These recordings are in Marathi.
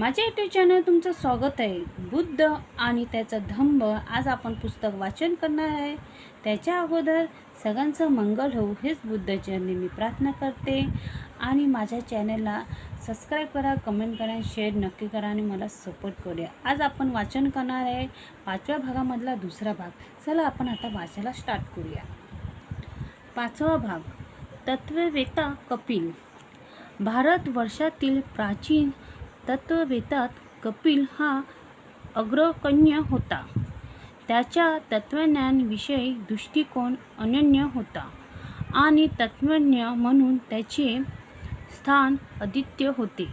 माझ्या युट्यूब चॅनल तुमचं स्वागत आहे. बुद्ध आणि त्याचा धम्म आज आपण पुस्तक वाचन करणार आहे. त्याच्या अगोदर सगळ्यांचं मंगल होऊ हेच बुद्धचरणी मी प्रार्थना करते. आणि माझ्या चॅनलला सबस्क्राईब करा कमेंट करा शेअर नक्की करा आणि मला सपोर्ट करूया. आज आपण वाचन करणार आहे. पाचव्या भागामधला दुसरा भाग. चला आपण आता वाचायला स्टार्ट करूया. पाचवा भाग. तत्ववेता कपिल. भारत वर्षातील प्राचीन तत्ववेदात कपिल हा अग्रगण्य होता. त्याच्या तत्वज्ञानविषयी दृष्टिकोन अनन्य होता आणि तत्वज्ञ म्हणून त्याचे स्थान आदित्य होते.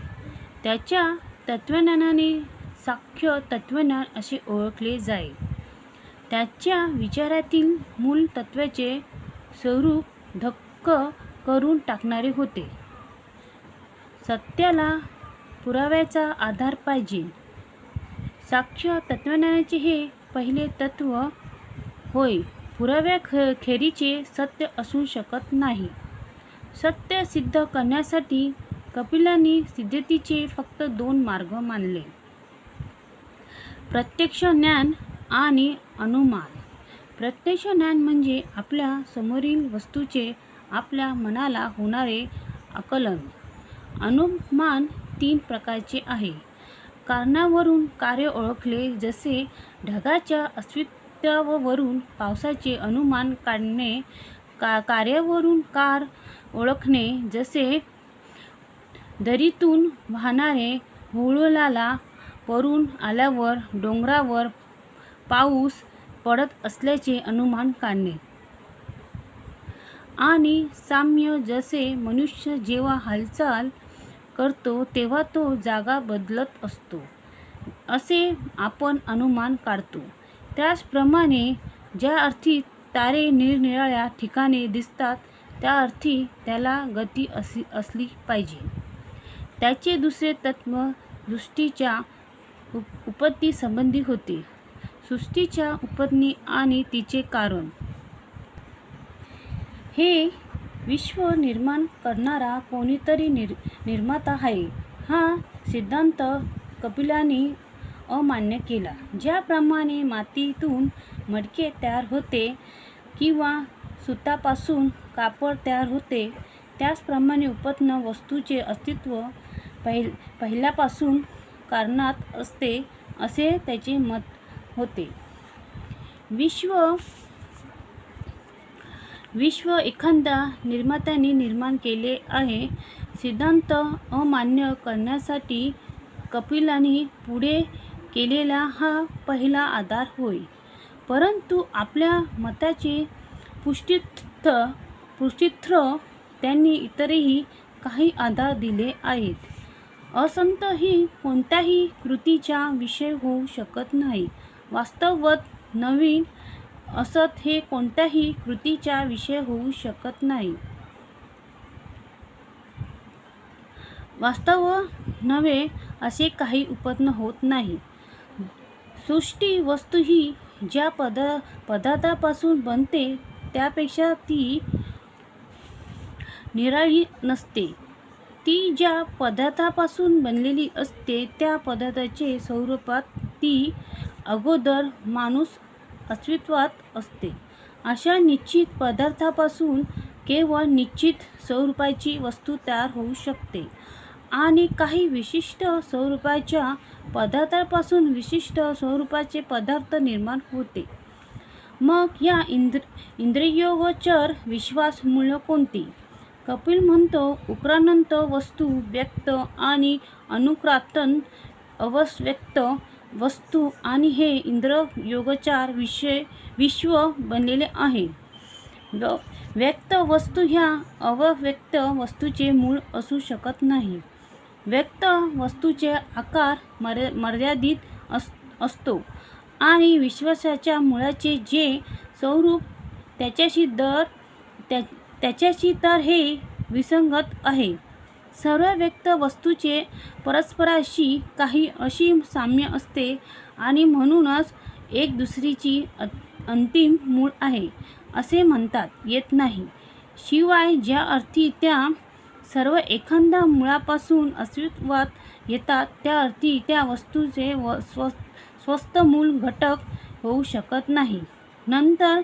त्याच्या तत्वज्ञानाने साख्य तत्वज्ञान असे ओळखले जाई त्याच्या विचारातील मूल तत्वाचे स्वरूप धक्क करून टाकणारे होते. सत्याला पुराव्याचा आधार पाहिजे. साक्ष्य तत्वज्ञानाचे हे पहिले तत्व होय. पुराव्या ख खेरीचे सत्य असू शकत नाही. सत्य सिद्ध करण्यासाठी कपिलांनी सिद्धतीचे फक्त दोन मार्ग मानले. प्रत्यक्ष ज्ञान आणि अनुमान. प्रत्यक्ष ज्ञान म्हणजे आपल्या समोरील वस्तूचे आपल्या मनाला होणारे आकलन. अनुमान तीन प्रकारचे आहे. कारणावरून कार्य ओळखले जसे ढगाच्या अस्तित्वावरून पावसाचे अनुमान काढणे का कार्यावरून कार ओळखणे जसे दरीतून वाहणारे हुळलाला वरून आल्यावर डोंगरावर पाऊस पडत असल्याचे अनुमान काढणे. आणि साम्य जसे मनुष्य जेव्हा हालचाल करतो तेव्हा तो जागा बदलत असतो. असे आपण अनुमान काढतो. त्याचप्रमाणे ज्या अर्थी तारे निरनिराळ्या ठिकाणी दिसतात त्या अर्थी त्याला गती असली असली पाहिजे. त्याचे दुसरे तत्व सृष्टीच्या उप उपत्तीसंबंधी होते. सृष्टीच्या उपत्नी आणि तिचे कारण. हे विश्व निर्माण करणारा कोणीतरी निर् निर्माता आहे. हा सिद्धांत कपिलांनी अमान्य केला. ज्याप्रमाणे मातीतून मडके तयार होते किंवा सुतापासून कापड तयार होते त्याचप्रमाणे उपत्न वस्तूचे अस्तित्व पहिल पहिल्यापासून कारणात असते असे त्याचे मत होते. विश्व विश्व एखाद्या निर्मात्याने निर्माण केले आहे. सिद्धांत अमान्य करण्यासाठी कपिलांनी पुढे केलेला हा पहिला आधार होय. परंतु आपल्या मताचे पुष्टिथ पुष्टित्र त्यांनी इतरही काही आधार दिले आहेत. असंत ही कोणत्याही कृतीचा विषय होऊ शकत नाही. वास्तवत नवीन असत हे कोणत्याही कृतीचा विषय होऊ शकत नाही. वास्तव नव्हे असे काही उत्पन्न होत नाही. सृष्टी वस्तू ही ज्या पद पदार्थापासून बनते त्यापेक्षा ती निराळी नसते. ती ज्या पदार्थापासून बनलेली असते त्या पदार्थाचे स्वरूपात ती अगोदर माणूस अस्तित्वात असते. अशा निश्चित पदार्थापासून केवळ निश्चित स्वरूपाची वस्तू तयार होऊ शकते आणि काही विशिष्ट स्वरूपाच्या पदार्थापासून विशिष्ट स्वरूपाचे पदार्थ निर्माण होते. मग या इंद्र इंद्रियोगोचर विश्वास मूल्य कोणती? कपिल म्हणतो उक्रानंत वस्तू व्यक्त आणि अनुक्रातन अवस्व्यक्त वस्तू आणि हे इंद्र योगचार विषय विश्व बनलेले आहे. व व्यक्त वस्तू ह्या अव्यक्त वस्तूचे मूळ असू शकत नाही. व्यक्त वस्तूचे आकार मर मर्यादित अस असतो आणि विश्वासाच्या मुळाचे जे स्वरूप त्याच्याशी दर त्या त्याच्याशी तर हे विसंगत आहे. सर्व व्यक्त वस्तूचे परस्पराशी काही अशी साम्य असते आणि म्हणूनच एक दुसरीची अंतिम मूळ आहे असे म्हणतात येत नाही. शिवाय ज्या अर्थी त्या सर्व एखाद्या मुळापासून अस्तित्वात येतात त्या अर्थी त्या वस्तूचे व स्व स्वस्त मूल घटक होऊ शकत नाही. नंतर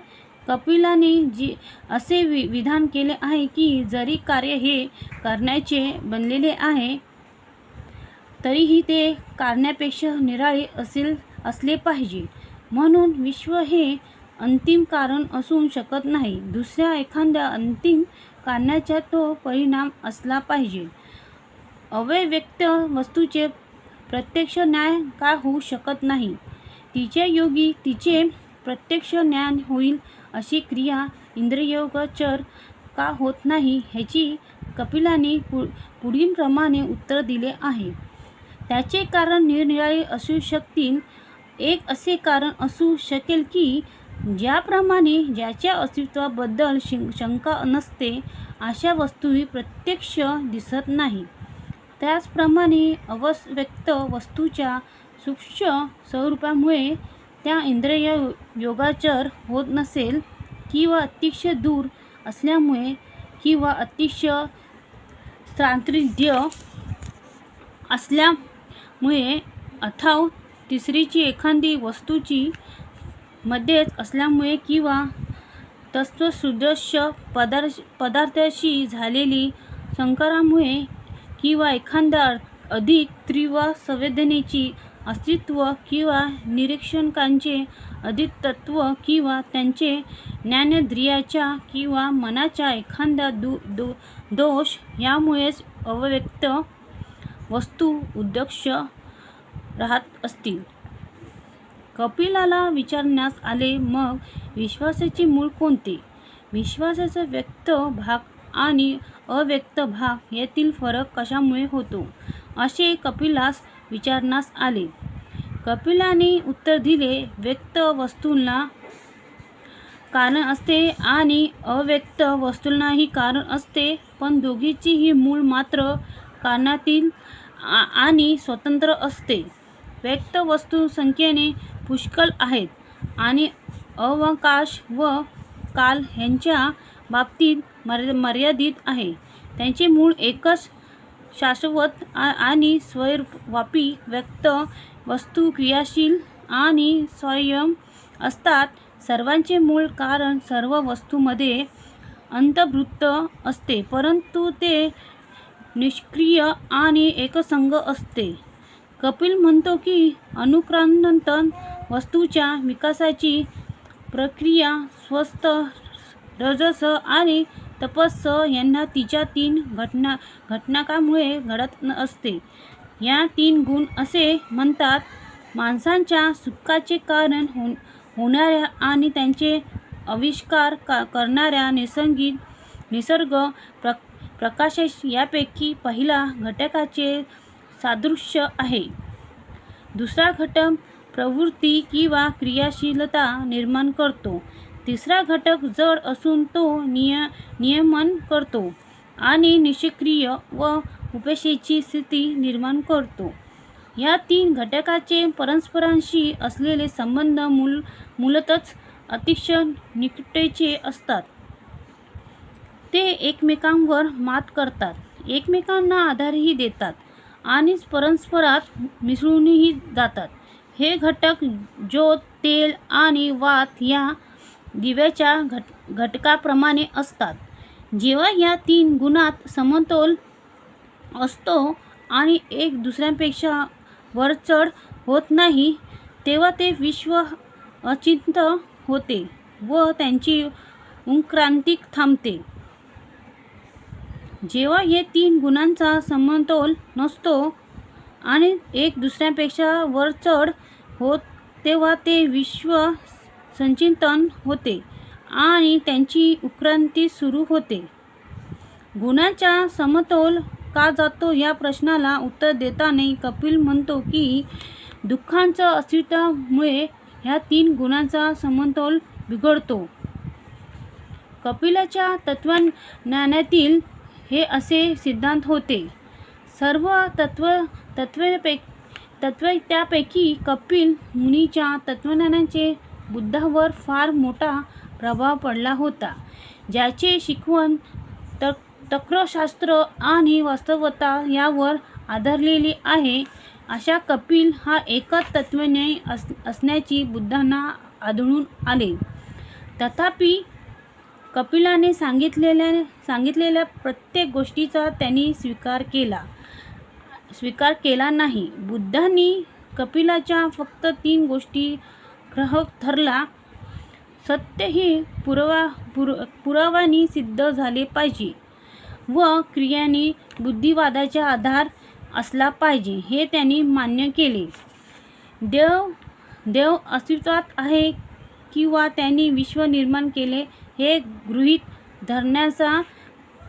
कपिलाने जी असे वि विधान केले आहे की जरी कार्य हे करण्याचे बनलेले आहे तरीही ते कारण्यापेक्षा निराळे असेल असले पाहिजे. म्हणून विश्व हे अंतिम कारण असू शकत नाही. दुसऱ्या एखाद्या अंतिम कारणाचा तो परिणाम असला पाहिजे. अव्यव्यक्त वस्तूचे प्रत्यक्ष न्याय का होऊ शकत नाही? तिच्या योगी तिचे प्रत्यक्ष ज्ञान होईल अशी क्रिया इंद्रियोगचर का होत नाही ह्याची कपिलाने पु पुढीलप्रमाणे उत्तर दिले आहे. त्याचे कारण निरनिराळे असू शकतील. एक असे कारण असू शकेल की ज्याप्रमाणे ज्याच्या अस्तित्वाबद्दल शिं शंका नसते अशा वस्तूही प्रत्यक्ष दिसत नाही. त्याचप्रमाणे अवस्व्यक्त वस्तूच्या सूक्ष्म स्वरूपामुळे त्या इंद्रिय योगाचर होत नसेल किंवा अतिशय दूर असल्यामुळे किंवा अतिशय सांत्रिध्य असल्यामुळे अथाव तिसरीची एखादी वस्तूची मध्येच असल्यामुळे किंवा तत्वसुदृश्य पदार्थ पदार्थाशी झालेली संकरामुळे किंवा एखाद्या अधिक तीव्र संवेदनेची अस्तित्व किंवा निरीक्षकांचे अधिक किंवा त्यांचे ज्ञानेंद्रियाच्या किंवा मनाच्या एखाद्या दु दो दोष यामुळेच अव्यक्त वस्तू उद्दक्ष राहत असतील. कपिलाला विचारण्यास आले मग विश्वासाचे मूळ कोणते? विश्वासाचा व्यक्त भाग आणि अव्यक्त भाग यातील फरक कशामुळे होतो? असे कपिलास विचारण्यास आले. कपिलाने उत्तर दिले व्यक्त वस्तूंना कारण असते आणि अव्यक्त वस्तूंनाही कारण असते पण दोघीचीही मूळ मात्र कारणातील आणि स्वतंत्र असते. व्यक्त वस्तू संख्येने पुष्कळ आहेत आणि अवकाश व काल ह्यांच्या बाबतीत मर मर्यादित आहे. त्यांचे मूळ एकच शाश्वत आणि स्वयंवापी व्यक्त वस्तू क्रियाशील आणि स्वयं असतात. सर्वांचे मूळ कारण सर्व वस्तूमध्ये अंतर्भूत असते परंतु ते निष्क्रिय आणि एकसंग असते. कपिल म्हणतो की अनुक्रांतन वस्तूच्या विकासाची प्रक्रिया स्वस्त रजस आणि तपस यांना तिच्या तीन घटना घटनाकामुळे घडत असते. या तीन गुण असे म्हणतात माणसांच्या सुखाचे कारण हो होणाऱ्या आणि त्यांचे आविष्कार का करणाऱ्या नैसर्गिक निसर्ग प्र प्रकाश यापैकी पहिला घटकाचे सादृश्य आहे. दुसरा घटक प्रवृत्ती किंवा क्रियाशीलता निर्माण करतो. तिसरा घटक जड असून तो निय नियमन करतो आणि निष्क्रिय व उपेक्षेची स्थिती निर्माण करतो. या तीन घटकाचे परस्परांशी असलेले संबंध मूल मूलतच अतिशय निकटेचे असतात. ते एकमेकांवर मात करतात एकमेकांना आधारही देतात आणि परस्परात मिसळूनही जातात. हे घटक ज्योत तेल आणि वात या दिव्याच्या घट घटकाप्रमाणे असतात. जेव्हा या तीन गुणात समतोल असतो आणि एक दुसऱ्यांपेक्षा वरचढ होत नाही तेव्हा ते विश्व अचिंत होते व त्यांची उत्क्रांती थांबते. जेव्हा हे तीन गुणांचा समतोल नसतो आणि एक दुसऱ्यापेक्षा वरचढ होत तेव्हा ते विश्व संचिंतन होते आणि त्यांची उत्क्रांती सुरू होते. गुणांचा समतोल का जातो या प्रश्नाला उत्तर देताना कपिल म्हणतो की दुःखांचं अस्तित्वामुळे ह्या तीन गुणांचा समतोल बिघडतो. कपिलाच्या तत्वज्ञानातील हे असे सिद्धांत होते. सर्व तत्व तत्वपै तत्व त्यापैकी कपिल मुनीच्या तत्वज्ञानाचे बुद्धावर फार मोठा प्रभाव पडला होता. ज्याचे शिकवण त तक्रशास्त्र आणि वास्तवता यावर आधारलेली आहे. अशा कपिल हा एकच तत्वज्ञ अस असण्याची बुद्धांना आढळून आले. तथापि कपिलाने सांगितलेल्या सांगितलेल्या प्रत्येक गोष्टीचा त्यांनी स्वीकार केला. स्वीकार केला नाही. बुद्धांनी कपिलाच्या फक्त तीन गोष्टी ग्राहक ठरला सत्य ही पुरवा पुर पुरावानी सिद्ध झाले पाहिजे व क्रियानी बुद्धिवादाचा आधार असला पाहिजे हे त्यांनी मान्य केले. देव देव अस्तित्वात आहे किंवा त्यांनी विश्व निर्माण केले हे गृहीत धरण्याचा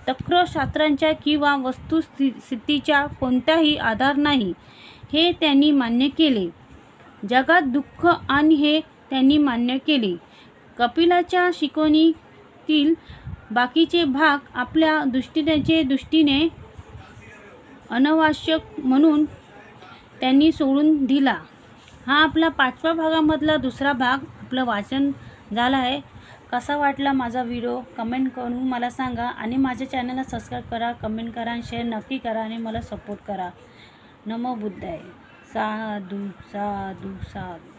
तक्रशास्त्रांच्या किंवा वस्तुस्थितीचा कोणताही आधार नाही हे त्यांनी मान्य केले. जगात दुःख आणि हे त्यांनी मान्य केले. कपिलाच्या शिकवणीतील बाकीचे भाग आपल्या दृष्टीनेचे दृष्टीने अनावश्यक म्हणून त्यांनी सोडून दिला. हा आपला पाचव्या भागामधला दुसरा भाग आपलं वाचन झाला आहे कसा वाटला माझा व्हिडिओ? कमेंट करून मला सांगा आणि माझ्या चॅनलला सबस्क्राईब करा कमेंट करा आणि शेअर नक्की करा आणि मला सपोर्ट करा. नमो बुद्धाय. साधू साधू साधू.